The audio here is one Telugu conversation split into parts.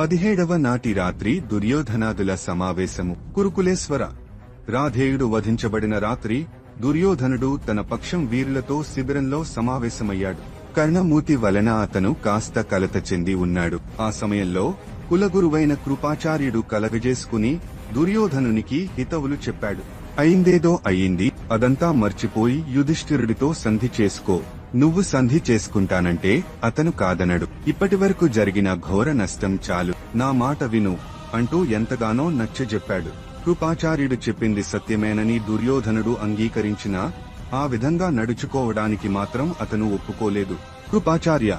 పదిహేడవ నాటి రాత్రి దుర్యోధనాదుల సమావేశము. కురుకులేశ్వర. రాధేయుడు వధించబడిన రాత్రి దుర్యోధనుడు తన పక్షం వీరులతో శిబిరంలో సమావేశమయ్యాడు. కర్ణమూతి వలన అతను కాస్త కలత చెంది ఉన్నాడు. ఆ సమయంలో కులగురువైన కృపాచార్యుడు కలగజేసుకుని దుర్యోధనునికి హితవులు చెప్పాడు. అయిందేదో అయింది అదంతా మర్చిపోయి యుధిష్ఠిరుడితో సంధి చేసుకో. నువ్వు సంధి చేసుకుంటానంటే అతను కాదనడు. ఇప్పటివరకు జరిగిన ఘోర నష్టం చాలు. నా మాట విను అంటూ ఎంతగానో నచ్చజెప్పాడు. కృపాచార్యుడు చెప్పింది సత్యమేనని దుర్యోధనుడు అంగీకరించినా ఆ విధంగా నడుచుకోవడానికి మాత్రం అతను ఒప్పుకోలేదు. కృపాచార్య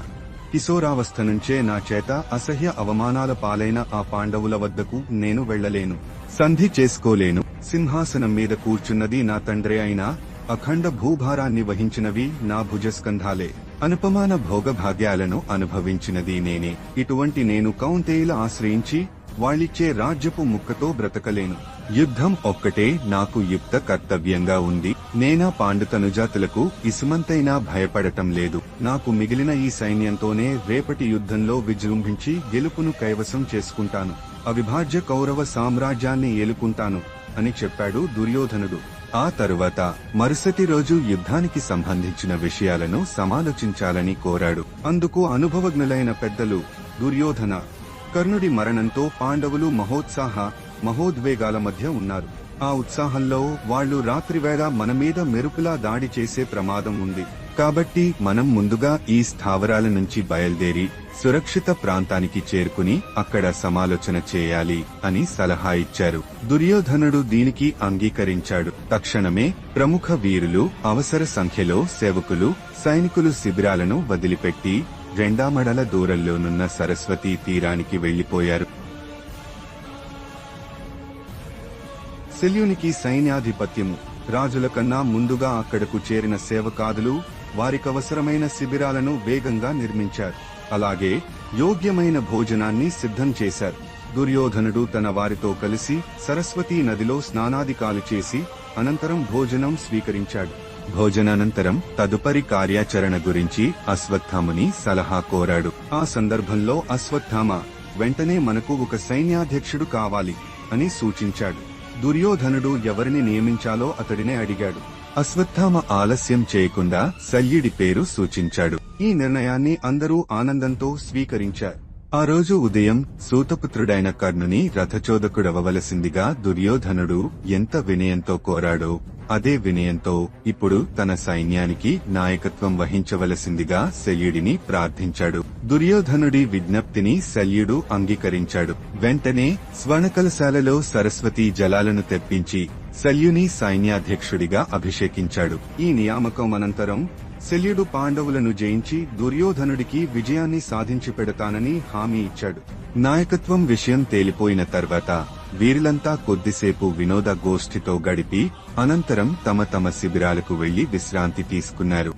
కిశోరావస్థ నుంచే నా చేత అసహ్య అవమానాల పాలైన ఆ పాండవుల వద్దకు నేను వెళ్ళలేను సంధి చేసుకోలేను. సింహాసనం మీద కూర్చున్నది నా తండ్రి అయినా అఖండ భూభారాన్ని వహించినవి నా భుజస్కంధాలే. అనుపమాన భోగభాగ్యాలను అనుభవించినది నేనే. ఇటువంటి నేను కౌంతేయుల ఆశ్రయించి వాళ్ళిచ్చే రాజ్యపు ముక్కతో బ్రతకలేను. యుద్ధం ఒక్కటే నాకు యుక్త కర్తవ్యంగా ఉంది. నేనా పాండుతనుజాతులకు ఇసుమంతైనా భయపడటం లేదు. నాకు మిగిలిన ఈ సైన్యంతోనే రేపటి యుద్ధంలో విజృంభించి గెలుపును కైవసం చేసుకుంటాను. అవిభాజ్య కౌరవ సామ్రాజ్యాన్ని ఏలుకుంటాను అని చెప్పాడు దుర్యోధనుడు. ఆ తరువాత మరుసటి రోజు యుద్ధానికి సంబంధించిన విషయాలను సమాలోచించాలని కోరాడు. అందుకు అనుభవజ్ఞులైన పెద్దలు దుర్యోధన కర్ణుడి మరణంతో పాండవులు మహోత్సాహ మహోద్వేగాల మధ్య ఉన్నారు. ఆ ఉత్సాహంలో వాళ్ళు రాత్రివేళ మన మీద మెరుపులా దాడి చేసే ప్రమాదం ఉంది. కాబట్టి మనం ముందుగా ఈ స్థావరాల నుంచి బయలుదేరి సురక్షిత ప్రాంతానికి చేరుకుని అక్కడ సమాలోచన చేయాలి అని సలహా ఇచ్చారు. దుర్యోధనుడు దీనికి అంగీకరించాడు. తక్షణమే ప్రముఖ వీరులు అవసర సంఖ్యలో సేవకులు సైనికులు శిబిరాలను వదిలిపెట్టి రెండామడల దూరంలోనున్న సరస్వతీ తీరానికి వెళ్ళిపోయారు శల్యునికి సైన్యాధిపత్యము రాజుల కన్నా ముందుగా అక్కడకు చేరిన సేవకాదులు వారికవసరమైన శిబిరాలను వేగంగా నిర్మించారు. అలాగే యోగ్యమైన భోజనాన్ని సిద్ధం చేశారు. దుర్యోధనుడు తన వారితో కలిసి సరస్వతీ నదిలో స్నానాదికాలు చేసి అనంతరం భోజనం స్వీకరించాడు. భోజనానంతరం తదుపరి కార్యాచరణ గురించి అశ్వత్థాముని సలహా కోరాడు. ఆ సందర్భంలో అశ్వత్థామ వెంటనే మనకు ఒక సైన్యాధ్యక్షుడు కావాలి అని సూచించాడు. దుర్యోధనుడు ఎవరిని నియమించాలో అతడినే అడిగాడు. అశ్వత్థామ ఆలస్యం చేయకుండా శల్యుడి పేరు సూచించాడు. ఈ నిర్ణయాన్ని అందరూ ఆనందంతో స్వీకరించారు. ఆ రోజు ఉదయం సూతపుత్రుడైన కర్ణుని రథచోదకుడవవలసిందిగా దుర్యోధనుడు ఎంత వినయంతో కోరాడో అదే వినయంతో ఇప్పుడు తన సైన్యానికి నాయకత్వం వహించవలసిందిగా శల్యుడిని ప్రార్థించాడు. దుర్యోధనుడి విజ్ఞప్తిని శల్యుడు అంగీకరించాడు. వెంటనే స్వర్ణకలశాలలో సరస్వతీ జలాలను తెప్పించి శల్యుని సైన్యాధ్యక్షుడిగా అభిషేకించాడు. ఈ నియామకం అనంతరం శల్యుడు పాండవులను జయించి దుర్యోధనుడికి విజయాన్ని సాధించి పెడతానని హామీ ఇచ్చాడు. నాయకత్వం విషయం తేలిపోయిన తర్వాత వీరులంతా కొద్దిసేపు వినోద గోష్ఠితో గడిపి అనంతరం తమ తమ శిబిరాలకు వెళ్ళి విశ్రాంతి తీసుకున్నారు.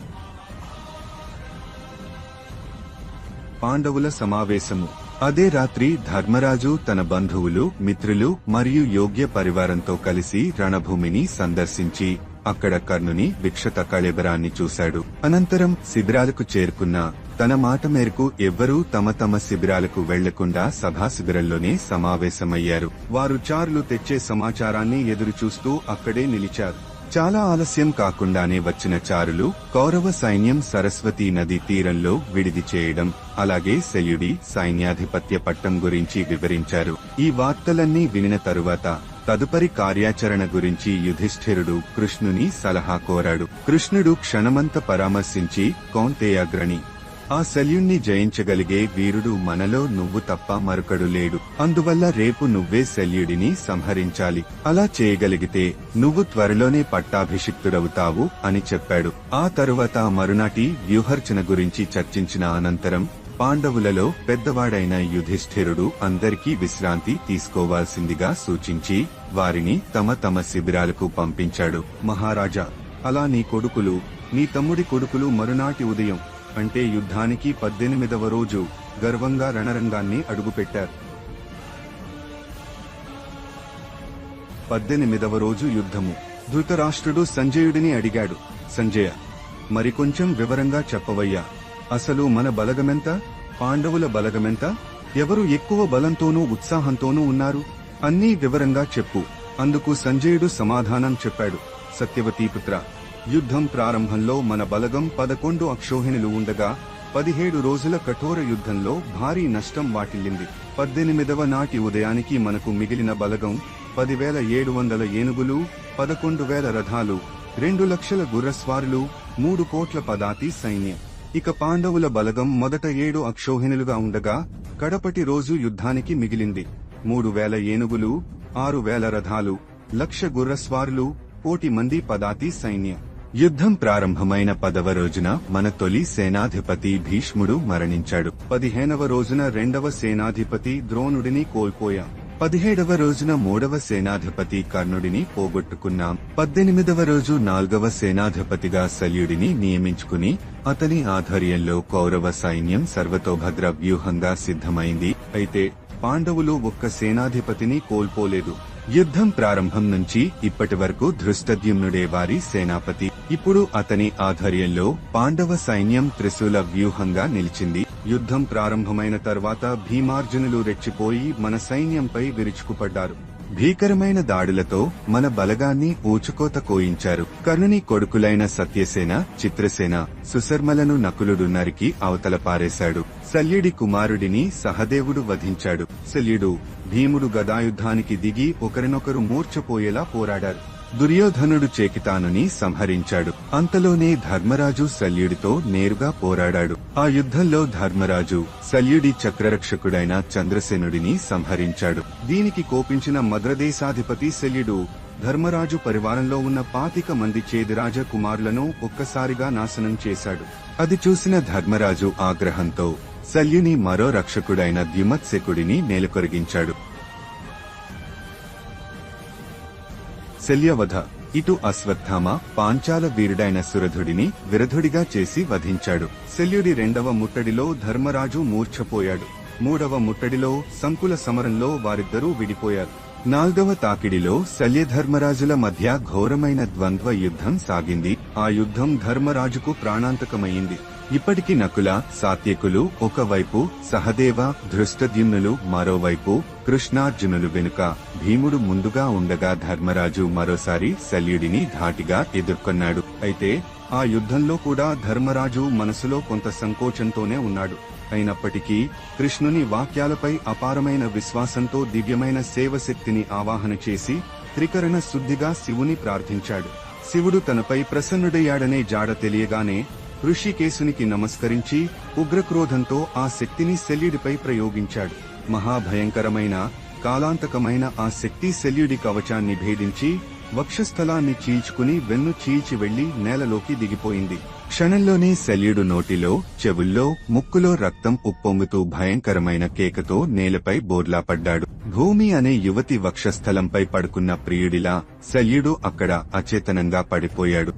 పాండవుల సమావేశము. అదే రాత్రి ధర్మరాజు తన బంధువులు మిత్రులు మరియు యోగ్య పరివారంతో కలిసి రణభూమిని సందర్శించి అక్కడ కర్ణుని విక్షత కళేబరాన్ని చూశాడు. అనంతరం శిబిరాలకు చేరుకున్న తన మాట మేరకు ఎవ్వరూ తమ తమ శిబిరాలకు వెళ్ళకుండా సభా శిబిరంలోనే సమావేశమయ్యారు. వారు చారులు తెచ్చే సమాచారాన్ని ఎదురుచూస్తూ అక్కడే నిలిచారు. చాలా ఆలస్యం కాకుండానే వచ్చిన చారులు కౌరవ సైన్యం సరస్వతీ నది తీరంలో విడిది చేయడం అలాగే శల్యుడి సైన్యాధిపత్య పట్టం గురించి వివరించారు. ఈ వార్తలన్నీ వినిన తరువాత తదుపరి కార్యాచరణ గురించి యుధిష్ఠిరుడు కృష్ణుని సలహా కోరాడు. కృష్ణుడు క్షణమంత పరామర్శించి కౌంతేయాగ్రణి ఆ శల్యుణ్ణి జయించగలిగే వీరుడు మనలో నువ్వు తప్ప మరొకడు లేడు. అందువల్ల రేపు నువ్వే శల్యుడిని సంహరించాలి. అలా చేయగలిగితే నువ్వు త్వరలోనే పట్టాభిషిక్తుడవుతావు అని చెప్పాడు. ఆ తరువాత మరునాటి వ్యూహర్చన గురించి చర్చించిన అనంతరం పాండవులలో పెద్దవాడైన యుధిష్ఠిరుడు అందరికీ విశ్రాంతి తీసుకోవాల్సిందిగా సూచించి వారిని తమ తమ శిబిరాలకు పంపించాడు. మహారాజా అలా నీ కొడుకులు నీ తమ్ముడి కొడుకులు మరునాటి ఉదయం అంటే యుద్ధానికి పద్దెనిమిదవ రోజు గర్వంగా రణరంగాన్ని అడుగుపెట్టారు. పద్దెనిమిదవ రోజు యుద్ధము. ధృతరాష్ట్రుడు సంజయుడిని అడిగాడు. సంజయ మరికొంచెం వివరంగా చెప్పవయ్యా. అసలు మన బలగమెంత? పాండవుల బలగమెంత? ఎవరు ఎక్కువ బలంతోనూ ఉత్సాహంతోనూ ఉన్నారు? అన్నీ వివరంగా చెప్పు. అందుకు సంజయుడు సమాధానం చెప్పాడు. సత్యవతీపుత్ర యుద్ధం ప్రారంభంలో మన బలగం పదకొండు అక్షోహిణులు ఉండగా పదిహేడు రోజుల కఠోర యుద్ధంలో భారీ నష్టం వాటిల్లింది. పద్దెనిమిదవ నాటి ఉదయానికి మనకు మిగిలిన బలగం పదివేల ఏడు వందల ఏనుగులు పదకొండు వేల రథాలు రెండు లక్షల గుర్రస్వారులు మూడు కోట్ల పదాతి సైన్యం. ఇక పాండవుల బలగం మొదట ఏడు అక్షోహిణులుగా ఉండగా కడపటి రోజు యుద్ధానికి మిగిలింది. మూడు వేల ఏనుగులు ఆరు వేల రథాలు లక్ష గుర్రస్వారులు కోటి మంది పదాతి సైన్యం. యుద్ధం ప్రారంభమైన పదవ రోజున మన తొలి సేనాధిపతి భీష్ముడు మరణించాడు. పదిహేనవ రోజున రెండవ సేనాధిపతి ద్రోణుడిని కోల్పోయాం. పదిహేడవ రోజున మూడవ సేనాధిపతి కర్ణుడిని పోగొట్టుకున్నాం. పద్దెనిమిదవ రోజు నాల్గవ సేనాధిపతిగా శల్యుడిని నియమించుకుని అతని ఆధ్వర్యంలో కౌరవ సైన్యం సర్వతోభద్ర వ్యూహంగా సిద్ధమైంది. అయితే పాండవులు ఒక్క సేనాధిపతిని కోల్పోలేదు. యుద్ధం ప్రారంభం నుంచి ఇప్పటి వరకు ధృష్టద్యుమ్నుడే వారి సేనాపతి. ఇప్పుడు అతని ఆధ్వర్యంలో పాండవ సైన్యం త్రిశూల వ్యూహంగా నిలిచింది. యుద్ధం ప్రారంభమైన తర్వాత భీమార్జునులు రెచ్చిపోయి మన సైన్యంపై విరుచుకుపడ్డారు. భీకరమైన దాడులతో మన బలగాన్ని ఊచుకోత కోయించారు. కర్ణుని కొడుకులైన సత్యసేన చిత్రసేన సుశర్మలను నకులుడు నరికి అవతల పారేశాడు. శల్యుడి కుమారుడిని సహదేవుడు వధించాడు. శల్యుడు భీముడు గదాయుద్ధానికి దిగి ఒకరినొకరు మూర్చపోయేలా పోరాడారు. దుర్యోధనుడు చేకితానుని సంహరించాడు. అంతలోనే ధర్మరాజు శల్యుడితో నేరుగా పోరాడాడు. ఆ యుద్ధంలో ధర్మరాజు శల్యుడి చక్రరక్షకుడైన చంద్రసేనుడిని సంహరించాడు. దీనికి కోపించిన మద్రదేశాధిపతి శల్యుడు ధర్మరాజు పరివారంలో ఉన్న పాతిక మంది చేదిరాజ కుమారులను ఒక్కసారిగా నాశనం చేశాడు. అది చూసిన ధర్మరాజు ఆగ్రహంతో శల్యుని మరో రక్షకుడైన ద్యుమత్సెకుడిని నేలకొరిగించాడు శల్యవధ. ఇటు అశ్వత్థామ పాంచాల వీరుడైన సురధుడిని విరధుడిగా చేసి వధించాడు. శల్యుడి రెండవ ముట్టడిలో ధర్మరాజు మూర్ఛపోయాడు. మూడవ ముట్టడిలో సంకుల సమరంలో వారిద్దరూ విడిపోయారు. నాల్గవ తాకిడిలో శల్యధర్మరాజుల మధ్య ఘోరమైన ద్వంద్వ యుద్ధం సాగింది. ఆ యుద్ధం ధర్మరాజుకు ప్రాణాంతకమైంది. ఇప్పటికి నకుల సాత్యకులు ఒకవైపు సహదేవ ధృష్టద్యుమ్నులు మరోవైపు కృష్ణార్జునులు వెనుక భీముడు ముందుగా ఉండగా ధర్మరాజు మరోసారి శల్యుడిని ధాటిగా ఎదుర్కొన్నాడు. అయితే ఆ యుద్ధంలో కూడా ధర్మరాజు మనసులో కొంత సంకోచంతోనే ఉన్నాడు. అయినప్పటికీ కృష్ణుని వాక్యాలపై అపారమైన విశ్వాసంతో దివ్యమైన సేవశక్తిని ఆవాహన చేసి త్రికరణ శుద్ధిగా శివుని ప్రార్థించాడు. శివుడు తనపై ప్రసన్నుడయ్యాడనే జాడ తెలియగానే ఋషికేశునికి నమస్కరించి ఉగ్రక్రోధంతో ఆ శక్తిని శల్యుడిపై ప్రయోగించాడు. మహాభయంకరమైన కాలాంతకమైన ఆ శక్తి శల్యుడి కవచాన్ని భేదించి వక్షస్థలాన్ని చీల్చుకుని వెన్ను చీల్చి వెళ్ళి నేలలోకి దిగిపోయింది. క్షణంలోనే శల్యుడు నోటిలో చెవుల్లో ముక్కులో రక్తం ఉప్పొంగుతూ భయంకరమైన కేకతో నేలపై బోర్లా పడ్డాడు భూమి అనే యువతి వక్షస్థలంపై పడుకున్న ప్రియుడిలా శల్యుడు అక్కడ అచేతనంగా పడిపోయాడు.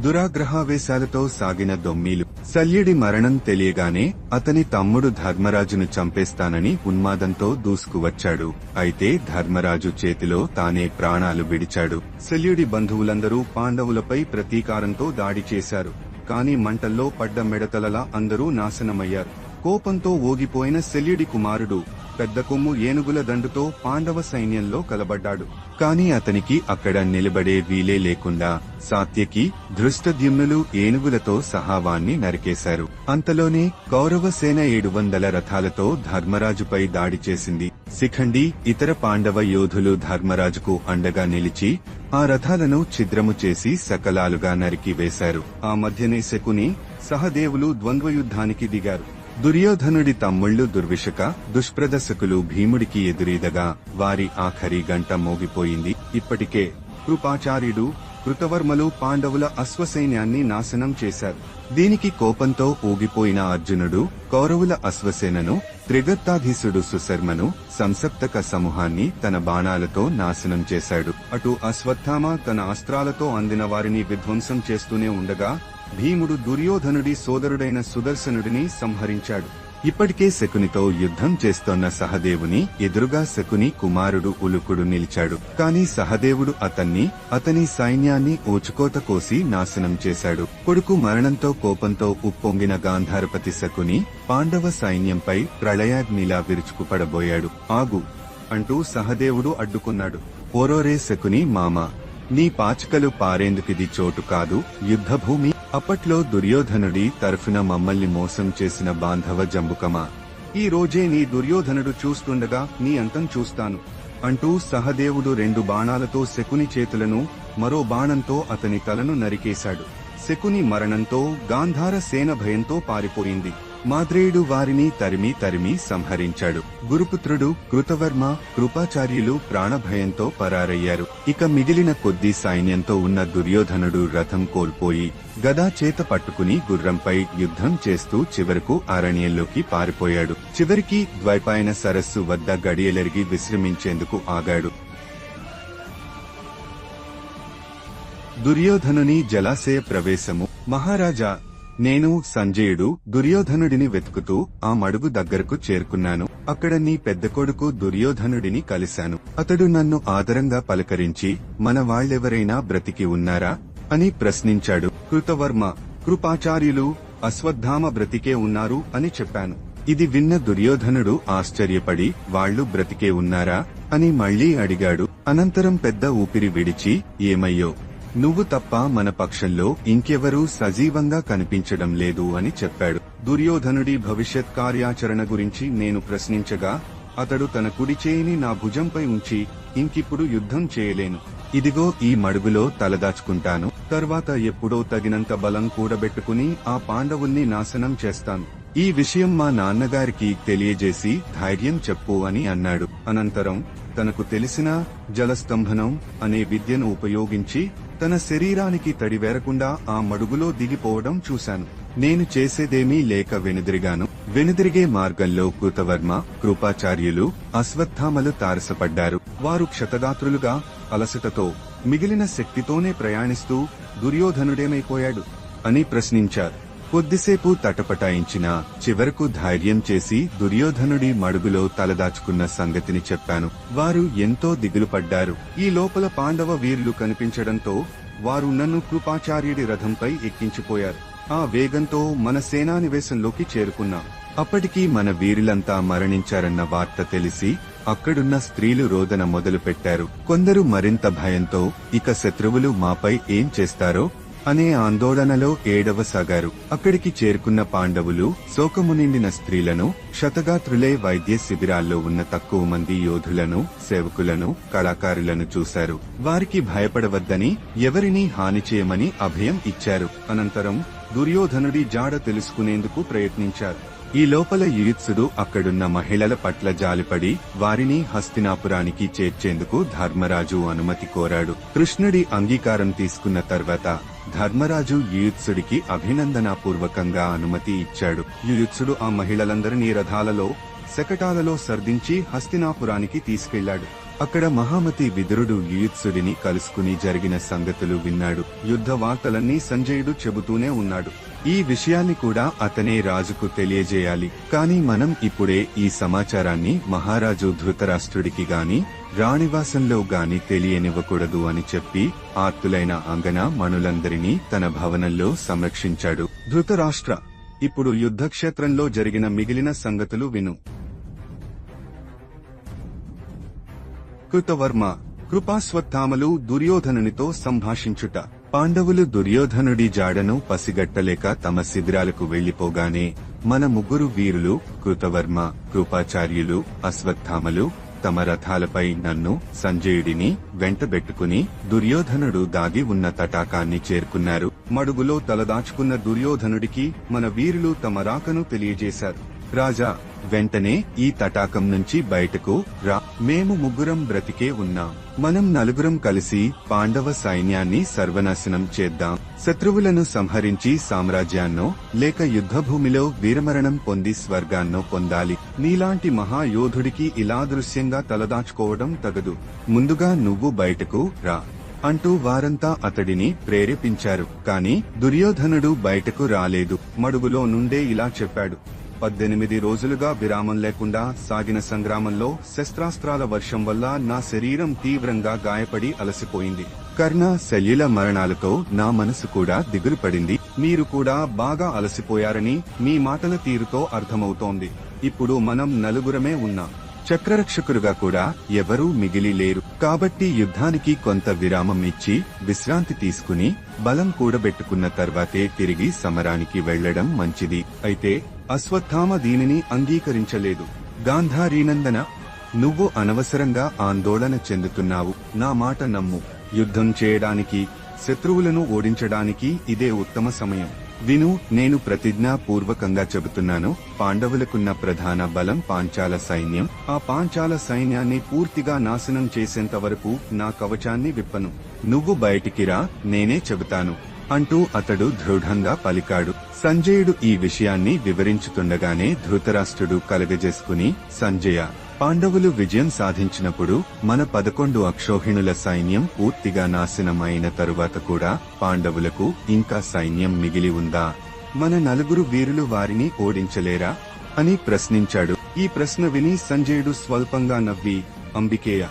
దురాగ్రహావేశాలతో సాగిన దొమ్మీలు. శల్యుడి మరణం తెలియగానే అతని తమ్ముడు ధర్మరాజును చంపేస్తానని ఉన్మాదంతో దూసుకువచ్చాడు. అయితే ధర్మరాజు చేతిలో తానే ప్రాణాలు విడిచాడు. శల్యుడి బంధువులందరూ పాండవులపై ప్రతీకారంతో దాడి చేశారు. కాని మంటల్లో పడ్డ మెడతలలా అందరూ నాశనమయ్యారు. కోపంతో ఓగిపోయిన శల్యుడి కుమారుడు పెద్ద కొమ్ము ఏనుగుల దండుతో పాండవ సైన్యంలో కలబడ్డాడు. కాని అతనికి అక్కడ నిలబడే వీలే లేకుండా సాత్యకి ధృష్టద్యుమ్నులు ఏనుగులతో సహావాన్ని నరికేశారు. అంతలోనే కౌరవ సేన ఏడు వందల రథాలతో ధర్మరాజుపై దాడి చేసింది. శిఖండి ఇతర పాండవ యోధులు ధర్మరాజుకు అండగా నిలిచి ఆ రథాలను ఛిద్రము చేసి సకలాలుగా నరికి వేశారు ఆ మధ్యనే శకుని సహదేవులు ద్వంద్వయుద్ధానికి దిగారు. దుర్యోధనుడి తమ్ముళ్ళు దుర్విషక దుష్ప్రదర్శకులు భీముడికి ఎదురీదగా వారి ఆఖరి గంట మోగిపోయింది. ఇప్పటికే కృపాచార్యుడు కృతవర్మలు పాండవుల అశ్వసైన్యాన్ని నాశనం చేశారు. దీనికి కోపంతో ఊగిపోయిన అర్జునుడు కౌరవుల అశ్వసేనను త్రిగత్తాధీశుడు సుశర్మను సంసప్తక సమూహాన్ని తన బాణాలతో నాశనం చేశాడు. అటు అశ్వత్థామ తన అస్త్రాలతో అందిన వారిని విధ్వంసం చేస్తూనే ఉండగా భీముడు దుర్యోధనుడి సోదరుడైన సుదర్శనుడిని సంహరించాడు. ఇప్పటికే శకునితో యుద్ధం చేస్తోన్న సహదేవుని ఎదురుగా శకుని కుమారుడు ఉలుకుడు నిలిచాడు. కాని సహదేవుడు అతన్ని అతని సైన్యాన్ని ఓచుకోత కోసి నాశనం చేశాడు. కొడుకు మరణంతో కోపంతో ఉప్పొంగిన గాంధారపతి శకుని పాండవ సైన్యంపై ప్రళయాగ్నిలా విరుచుకుపడబోయాడు. ఆగు! అంటూ సహదేవుడు అడ్డుకున్నాడు. ఓరోరే శకుని మామ! నీ పాచికలు పారేందుకిది చోటు కాదు. యుద్ధభూమి అప్పట్లో దుర్యోధనుడి తరఫున మమ్మల్ని మోసం చేసిన బాంధవ జంబుకమా. ఈ రోజే నీ దుర్యోధనుడు చూస్తుండగా నీ అంతం చూస్తాను. అంటూ సహదేవుడు రెండు బాణాలతో శకుని చేతులను మరో బాణంతో అతని తలను నరికేశాడు. శకుని మరణంతో గాంధార సేన భయంతో పారిపోయింది. మాద్రేయుడు వారిని తరిమి తరిమి సంహరించాడు. గురుపుత్రుడు కృతవర్మ కృపాచార్యులు ప్రాణభయంతో పరారయ్యారు. ఇక మిగిలిన కొద్ది సైన్యంతో ఉన్న దుర్యోధనుడు రథం కోల్పోయి గదా చేత పట్టుకుని గుర్రంపై యుద్ధం చేస్తూ చివరకు అరణ్యంలోకి పారిపోయాడు. చివరికి ద్వైపాయన సరస్సు వద్ద గడియలెరిగి విశ్రమించేందుకు ఆగాడు. దుర్యోధనుని జలాశయ ప్రవేశము మహారాజా నేను సంజయుడు దుర్యోధనుడిని వెతుకుతూ ఆ మడుగు దగ్గరకు చేరుకున్నాను. అక్కడ నీ పెద్ద కొడుకు దుర్యోధనుడిని కలిశాను. అతడు నన్ను ఆదరంగా పలకరించి మన వాళ్ళెవరైనా బ్రతికి ఉన్నారా? అని ప్రశ్నించాడు. కృతవర్మ కృపాచార్యులు అశ్వత్థామ బ్రతికే ఉన్నారు అని చెప్పాను. ఇది విన్న దుర్యోధనుడు ఆశ్చర్యపడి వాళ్ళు బ్రతికే ఉన్నారా? అని మళ్ళీ అడిగాడు. అనంతరం పెద్ద ఊపిరి విడిచి ఏమయ్యో నువ్వు తప్ప మన పక్షంలో ఇంకెవరూ సజీవంగా కనిపించడం లేదు అని చెప్పాడు. దుర్యోధనుడి భవిష్యత్ కార్యాచరణ గురించి నేను ప్రశ్నించగా అతడు తన కుడి చేయిని నా భుజంపై ఉంచి ఇంకిప్పుడు యుద్ధం చేయలేను. ఇదిగో ఈ మడుగులో తలదాచుకుంటాను తర్వాత ఎప్పుడో తగినంత బలం కూడబెట్టుకుని ఆ పాండవుల్ని నాశనం చేస్తాను. ఈ విషయం మా నాన్నగారికి తెలియజేసి ధైర్యం చెప్పు అని అన్నాడు. అనంతరం తనకు తెలిసిన జలస్తంభనం అనే విద్యను ఉపయోగించి తన శరీరానికి తడివేరకుండా ఆ మడుగులో దిగిపోవడం చూశాను. నేను చేసేదేమీ లేక వెనుదిరిగాను. వెనుదిరిగే మార్గంలో కృతవర్మ కృపాచార్యులు అశ్వత్థామలు తారసపడ్డారు. వారు క్షతగాత్రులుగా అలసటతో మిగిలిన శక్తితోనే ప్రయాణిస్తూ దుర్యోధనుడేమైపోయాడు? అని ప్రశ్నించారు. కొద్దిసేపు తటపటాయించిన చివరకు ధైర్యం చేసి దుర్యోధనుడి మడుగులో తలదాచుకున్న సంగతిని చెప్పాను. వారు ఎంతో దిగులు పడ్డారు. ఈ లోపల పాండవ వీరులు కనిపించడంతో వారు నన్ను కృపాచార్యుడి రథంపై ఎక్కించిపోయారు. ఆ వేగంతో మన సేనానివేశంలోకి చేరుకున్నాం. అప్పటికి మన వీరులంతా మరణించారన్న వార్త తెలిసి అక్కడున్న స్త్రీలు రోదన మొదలు పెట్టారు కొందరు మరింత భయంతో ఇక శత్రువులు మాపై ఏం చేస్తారో అనే ఆందోళనలో ఏడవసాగారు అక్కడికి చేరుకున్న పాండవులు శోకము నిండిన స్త్రీలను శతగాత్రులే వైద్య శిబిరాల్లో ఉన్న తక్కువ మంది యోధులను సేవకులను కళాకారులను చూశారు. వారికి భయపడవద్దని ఎవరినీ హాని చేయమని అభయం ఇచ్చారు. అనంతరం దుర్యోధనుడి జాడ తెలుసుకునేందుకు ప్రయత్నించారు. ఈ లోపల యుయుత్సుడు అక్కడున్న మహిళల పట్ల జాలిపడి వారిని హస్తినాపురానికి చేర్చేందుకు ధర్మరాజు అనుమతి కోరాడు. కృష్ణుడి అంగీకారం తీసుకున్న తర్వాత ధర్మరాజు యుయుత్సుడికి అభినందనాపూర్వకంగా అనుమతి ఇచ్చాడు. యుయుత్సుడు ఆ మహిళలందరినీ రథాలలో శకటాలలో సర్దించి హస్తినాపురానికి తీసుకెళ్ళాడు అక్కడ మహామతి విదురుడు యుయుత్సుడిని కలుసుకుని జరిగిన సంగతులు విన్నాడు. యుద్ధ వార్తలన్నీ సంజయుడు చెబుతూనే ఉన్నాడు. ఈ విషయాన్ని కూడా అతనే రాజుకు తెలియజేయాలి. కాని మనం ఇప్పుడే ఈ సమాచారాన్ని మహారాజు ధృతరాష్ట్రుడికి గాని రాణివాసంలో గాని తెలియనివ్వకూడదు అని చెప్పి ఆర్తులైన అంగన మనులందరినీ తన భవనంలో సంరక్షించాడు. ధృతరాష్ట్ర ఇప్పుడు యుద్ధక్షేత్రంలో జరిగిన మిగిలిన సంగతులు విను. కృతవర్మ కృపాస్వత్థామలు దుర్యోధనునితో సంభాషించుట. పాండవులు దుర్యోధనుడి జాడను పసిగట్టలేక తమ శిబిరాలకు వెళ్ళిపోగానే మన ముగ్గురు వీరులు కృతవర్మ కృపాచార్యులు అశ్వత్థామలు తమ రథాలపై నన్ను సంజయుడిని వెంటబెట్టుకుని దుర్యోధనుడు దాగి ఉన్న తటాకాన్ని చేరుకున్నారు. మడుగులో తలదాచుకున్న దుర్యోధనుడికి మన వీరులు తమ రాకను తెలియజేశారు. రాజా వెంటనే ఈ తటాకం నుంచి బయటకు రా. మేము ముగ్గురం బ్రతికే ఉన్నాం. మనం నలుగురం కలిసి పాండవ సైన్యాన్ని సర్వనాశనం చేద్దాం. శత్రువులను సంహరించి సామ్రాజ్యాన్నో లేక యుద్ధభూమిలో వీరమరణం పొంది స్వర్గాన్నో పొందాలి. నీలాంటి మహాయోధుడికి ఇలా దృశ్యంగా తలదాచుకోవడం తగదు. ముందుగా నువ్వు బయటకు రా. అంటూ వారంతా అతడిని ప్రేరేపించారు. కాని దుర్యోధనుడు బయటకు రాలేదు. మడుగులో నుండే ఇలా చెప్పాడు. పద్దెనిమిది రోజులుగా విరామం లేకుండా సాగిన సంగ్రామంలో శస్త్రాస్త్రాల వర్షం వల్ల నా శరీరం తీవ్రంగా గాయపడి అలసిపోయింది. కర్ణ శల్యుల మరణాలతో నా మనసు కూడా దిగులు పడింది. మీరు కూడా బాగా అలసిపోయారని మీ మాటల తీరుతో అర్థమవుతోంది. ఇప్పుడు మనం నలుగురమే ఉన్నాం. చక్రరక్షకులుగా కూడా ఎవరూ మిగిలి లేరు. కాబట్టి యుద్ధానికి కొంత విరామం ఇచ్చి విశ్రాంతి తీసుకుని బలం కూడబెట్టుకున్న తర్వాతే తిరిగి సమరానికి వెళ్ళడం మంచిది. అయితే అశ్వత్థామ దీనిని అంగీకరించలేదు. గాంధారీనందన నువ్వు అనవసరంగా ఆందోళన చెందుతున్నావు. నా మాట నమ్ము. యుద్ధం చేయడానికి శత్రువులను ఓడించడానికి ఇదే ఉత్తమ సమయం. విను నేను ప్రతిజ్ఞాపూర్వకంగా చెబుతున్నాను. పాండవులకున్న ప్రధాన బలం పాంచాల సైన్యం. ఆ పాంచాల సైన్యాన్ని పూర్తిగా నాశనం చేసేంత వరకు నా కవచాన్ని విప్పను. నువ్వు బయటికి రా నేనే చెబుతాను. అంటూ అతడు దృఢంగా పలికాడు. సంజయుడు ఈ విషయాన్ని వివరించుతుండగానే ధృతరాష్ట్రుడు కలగజేసుకుని సంజయ పాండవులు విజయం సాధించినప్పుడు మన పదకొండు అక్షోహిణుల సైన్యం పూర్తిగా నాశనం అయిన తరువాత కూడా పాండవులకు ఇంకా సైన్యం మిగిలి ఉందా? మన నలుగురు వీరులు వారిని ఓడించలేరా? అని ప్రశ్నించాడు. ఈ ప్రశ్న విని సంజయుడు స్వల్పంగా నవ్వి అంబికేయ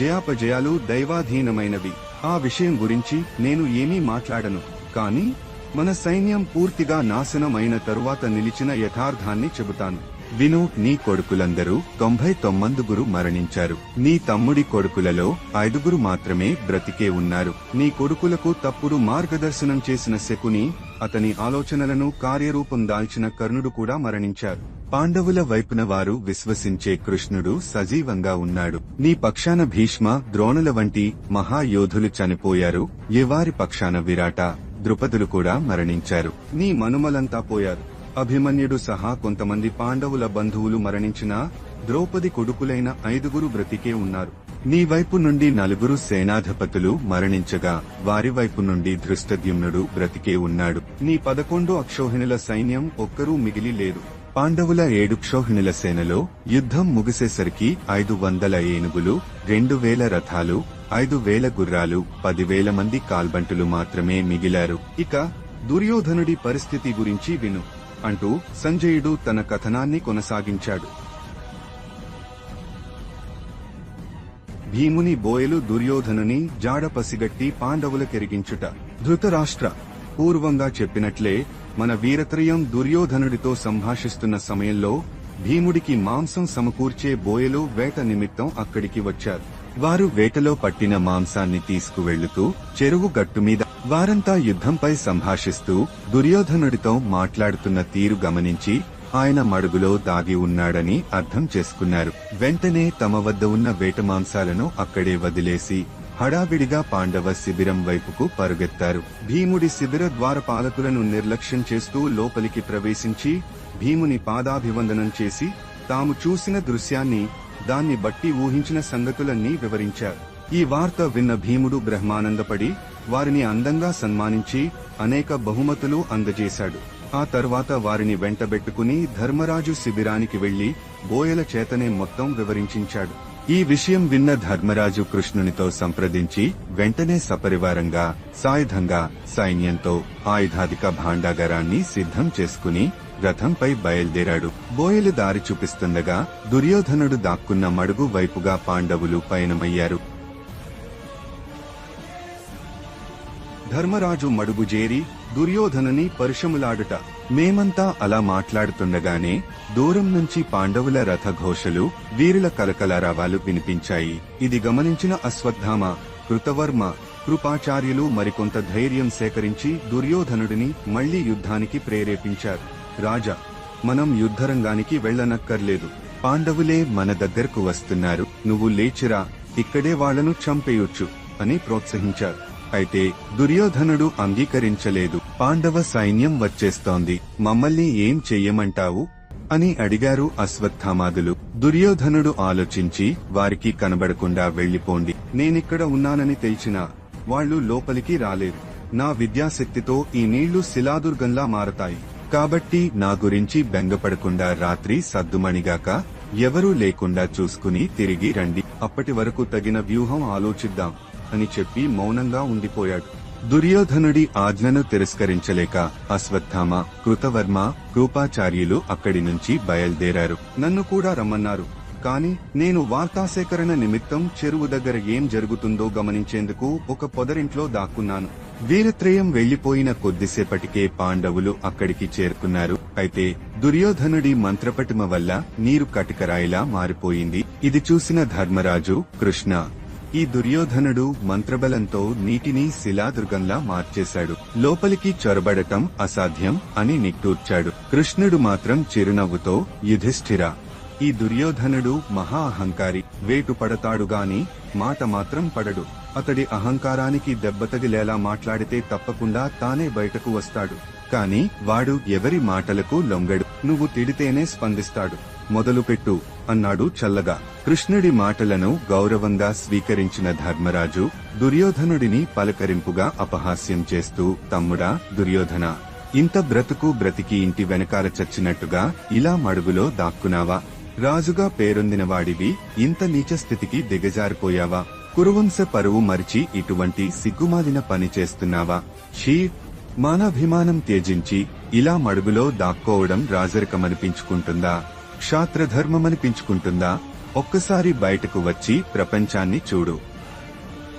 జయాపజయాలు దైవాధీనమైనవి. ఆ విషయం గురించి నేను ఏమీ మాట్లాడను. కానీ మన సైన్యం పూర్తిగా నాశనం అయిన తరువాత నిలిచిన యథార్థాన్ని చెబుతాను. విను నీ కొడుకులందరూ తొంభై తొమ్మందుగురు మరణించారు. నీ తమ్ముడి కొడుకులలో ఐదుగురు మాత్రమే బ్రతికే ఉన్నారు. నీ కొడుకులకు తప్పుడు మార్గదర్శనం చేసిన శకుని అతని ఆలోచనలను కార్యరూపం దాల్చిన కర్ణుడు కూడా మరణించారు. పాండవుల వైపున వారు విశ్వసించే కృష్ణుడు సజీవంగా ఉన్నాడు. నీ పక్షాన భీష్మ ద్రోణుల వంటి మహాయోధులు చనిపోయారు. ఎవారి పక్షాన విరాట? ద్రుపదులు కూడా మరణించారు. నీ మనుమలంతా పోయారు. అభిమన్యుడు సహా కొంతమంది పాండవుల బంధువులు మరణించినా ద్రౌపది కొడుకులైన ఐదుగురు బ్రతికే ఉన్నారు. నీ వైపు నుండి నలుగురు సేనాధిపతులు మరణించగా వారి వైపు నుండి ధృష్టద్యుమ్నుడు బ్రతికే ఉన్నాడు. నీ పదకొండు అక్షోహిణుల సైన్యం ఒక్కరూ మిగిలి లేదు. పాండవుల ఏడు క్షోహిణుల సేనలో యుద్ధం ముగిసేసరికి ఐదు వందల ఏనుగులు రెండు వేల రథాలు ఐదు వేల గుర్రాలు పదివేల మంది కాల్బంటులు మాత్రమే మిగిలారు. ఇక దుర్యోధనుడి పరిస్థితి గురించి విను అంటూ సంజయుడు తన కథనాన్ని కొనసాగించాడు. భీముని బోయలు దుర్యోధనుని జాడ పసిగట్టి పాండవులకెరిగించుట ధృతరాష్ట్ర పూర్వంగా చెప్పినట్లే మన వీరత్రయం దుర్యోధనుడితో సంభాషిస్తున్న సమయంలో భీముడికి మాంసం సమకూర్చే బోయలు వేట నిమిత్తం అక్కడికి వచ్చారు. వారు వేటలో పట్టిన మాంసాన్ని తీసుకువెళ్ళుతూ చెరువు గట్టుమీద వారంతా యుద్ధంపై సంభాషిస్తూ దుర్యోధనుడితో మాట్లాడుతున్న తీరు గమనించి ఆయన మడుగులో దాగి ఉన్నాడని అర్థం చేసుకున్నారు. వెంటనే తమ వద్ద ఉన్న వేట మాంసాలను అక్కడే వదిలేసి హడావిడిగా పాండవ శిబిరం వైపుకు పరుగెత్తారు. భీముడి శిబిర ద్వారపాలకులను నిర్లక్ష్యం చేస్తూ లోపలికి ప్రవేశించి భీముని పాదాభివందనం చేసి తాము చూసిన దృశ్యాన్ని దాన్ని బట్టి ఊహించిన సంగతులన్నీ వివరించారు. ఈ వార్త విన్న భీముడు బ్రహ్మానందపడి వారిని అందంగా సన్మానించి అనేక బహుమతులు అందజేశాడు. ఆ తర్వాత వారిని వెంటబెట్టుకుని ధర్మరాజు శిబిరానికి వెళ్ళి బోయల చేతనే మొత్తం వివరించించాడు. ఈ విషయం విన్న ధర్మరాజు కృష్ణునితో సంప్రదించి వెంటనే సపరివారంగా సాయుధంగా సైన్యంతో ఆయుధాధిక భాండాగారాన్ని సిద్ధం చేసుకుని రథంపై బయలుదేరాడు. బోయలు దారి చూపిస్తుండగా దుర్యోధనుడు దాక్కున్న మడుగు వైపుగా పాండవులు పయనమయ్యారు. ధర్మరాజు మడుగుజేరి దుర్యోధనని దుర్యోధనుని మేమంతా అలా మాట్లాడుతుండగానే దూరం నుంచి పాండవుల రథఘోషలు వీరుల కలకలారావాలు వినిపించాయి. ఇది గమనించిన అశ్వత్థామ కృతవర్మ కృపాచార్యులు మరికొంత ధైర్యం సేకరించి దుర్యోధనుడిని మళ్ళీ యుద్ధానికి ప్రేరేపించారు. రాజా మనం యుద్ధరంగానికి వెళ్ళనక్కర్లేదు. పాండవులే మన దగ్గరకు వస్తున్నారు. నువ్వు లేచిరా ఇక్కడే వాళ్ళను చంపేయొచ్చు అని ప్రోత్సహించారు. అయితే దుర్యోధనుడు అంగీకరించలేదు. పాండవ సైన్యం వచ్చేస్తోంది. మమ్మల్ని ఏం చెయ్యమంటావు? అని అడిగారు అశ్వత్థామాదులు. దుర్యోధనుడు ఆలోచించి వారికి కనబడకుండా వెళ్ళిపోండి నేనిక్కడ ఉన్నానని తెలిసినా వాళ్ళు లోపలికి రాలేరు నా విద్యాశక్తితో ఈ నీళ్ళు శిలాదుర్గంలా మారతాయి. కాబట్టి నా గురించి బెంగపడకుండా రాత్రి సద్దుమణిగాక ఎవరూ లేకుండా చూసుకుని తిరిగి రండి. అప్పటి వరకు తగిన వ్యూహం ఆలోచిద్దాం. అని చెప్పి మౌనంగా ఉండిపోయాడు. దుర్యోధనుడి ఆజ్ఞను తిరస్కరించలేక అశ్వత్థామ కృతవర్మ కృపాచార్యులు అక్కడి నుంచి బయలుదేరారు. నన్ను కూడా రమ్మన్నారు. కాని నేను వార్తాసేకరణ నిమిత్తం చెరువు దగ్గర ఏం జరుగుతుందో గమనించేందుకు ఒక పొదరింట్లో దాక్కున్నాను. వీరత్రయం వెళ్ళిపోయిన కొద్దిసేపటికే పాండవులు అక్కడికి చేరుకున్నారు. అయితే దుర్యోధనుడి మంత్రపటిమ వల్ల నీరు కటికరాయిలా మారిపోయింది. ఇది చూసిన ధర్మరాజు కృష్ణ ఈ దుర్యోధనుడు మంత్రబలంతో నీటిని శిలాదుర్గంలా మార్చేశాడు. లోపలికి చొరబడటం అసాధ్యం అని నిట్టూర్చాడు. కృష్ణుడు మాత్రం చిరునవ్వుతో యుధిష్ఠిర ఈ దుర్యోధనుడు మహా అహంకారి. వేటు పడతాడు గాని మాట మాత్రం పడడు. అతడి అహంకారానికి దెబ్బతగిలేలా మాట్లాడితే తప్పకుండా తానే బయటకు వస్తాడు. కాని వాడు ఎవరి మాటలకు లొంగడు. నువ్వు తిడితేనే స్పందిస్తాడు. మొదలుపెట్టు. అన్నాడు చల్లగా. కృష్ణుడి మాటలను గౌరవంగా స్వీకరించిన ధర్మరాజు దుర్యోధనుడిని పలకరింపుగా అపహాస్యం చేస్తూ తమ్ముడా దుర్యోధన ఇంత బ్రతుకు బ్రతికి ఇంటి వెనకాల చచ్చినట్టుగా ఇలా మడుగులో దాక్కునావా రాజుగా పేరొందిన వాడివి ఇంత నీచ స్థితికి దిగజారిపోయావా? కురువంశ పరువు మరిచి ఇటువంటి సిగ్గుమాలిన పని చేస్తున్నావా? షీ మానాభిమానం త్యజించి ఇలా మడుగులో దాక్కోవడం రాజరికమనిపించుకుంటుందా? క్షాత్రధర్మమనిపించుకుంటుందా? ఒక్కసారి బయటకు వచ్చి ప్రపంచాన్ని చూడు.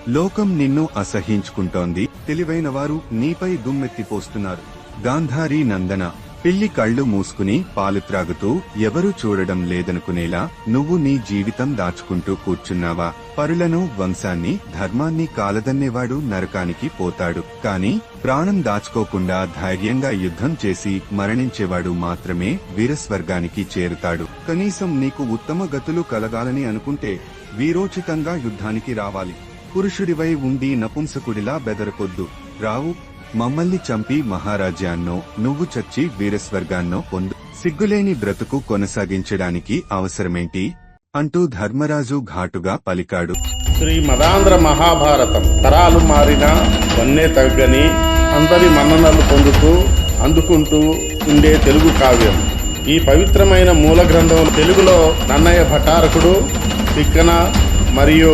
లోకం నిన్ను అసహించుకుంటోంది. తెలివైన వారు నీపై దుమ్మెత్తిపోస్తున్నారు. గాంధారీ నందన పిల్లి కళ్ళు మూసుకుని పాలు త్రాగుతూ ఎవరూ చూడడం లేదనుకునేలా నువ్వు నీ జీవితం దాచుకుంటూ కూర్చున్నావా? పరులను వంశాన్ని ధర్మాన్ని కాలదన్నేవాడు నరకానికి పోతాడు. కాని ప్రాణం దాచుకోకుండా ధైర్యంగా యుద్ధం చేసి మరణించేవాడు మాత్రమే వీరస్వర్గానికి చేరుతాడు. కనీసం నీకు ఉత్తమ గతులు కలగాలని అనుకుంటే వీరోచితంగా యుద్ధానికి రావాలి. పురుషుడివై ఉండి నపుంసకుడిలా బెదరకొద్దు. రావు మమ్మల్ని చంపి మహారాజ్యాన్నో నువ్వు చచ్చి వీరస్వర్గాన్నో పొందు సిగ్గులేని బ్రతుకు కొనసాగించడానికి అవసరమేంటి? అంటూ ధర్మరాజు ఘాటుగా పలికాడు. శ్రీ మదాంధ్ర మహాభారతం తరాలు మారిన వన్నే తగ్గని అందరి మన్ననలు పొందుతూ అందుకుంటూ ఉండే తెలుగు కావ్యం. ఈ పవిత్రమైన మూల గ్రంథం తెలుగులో నన్నయ్య భటారకుడు తిక్కన మరియు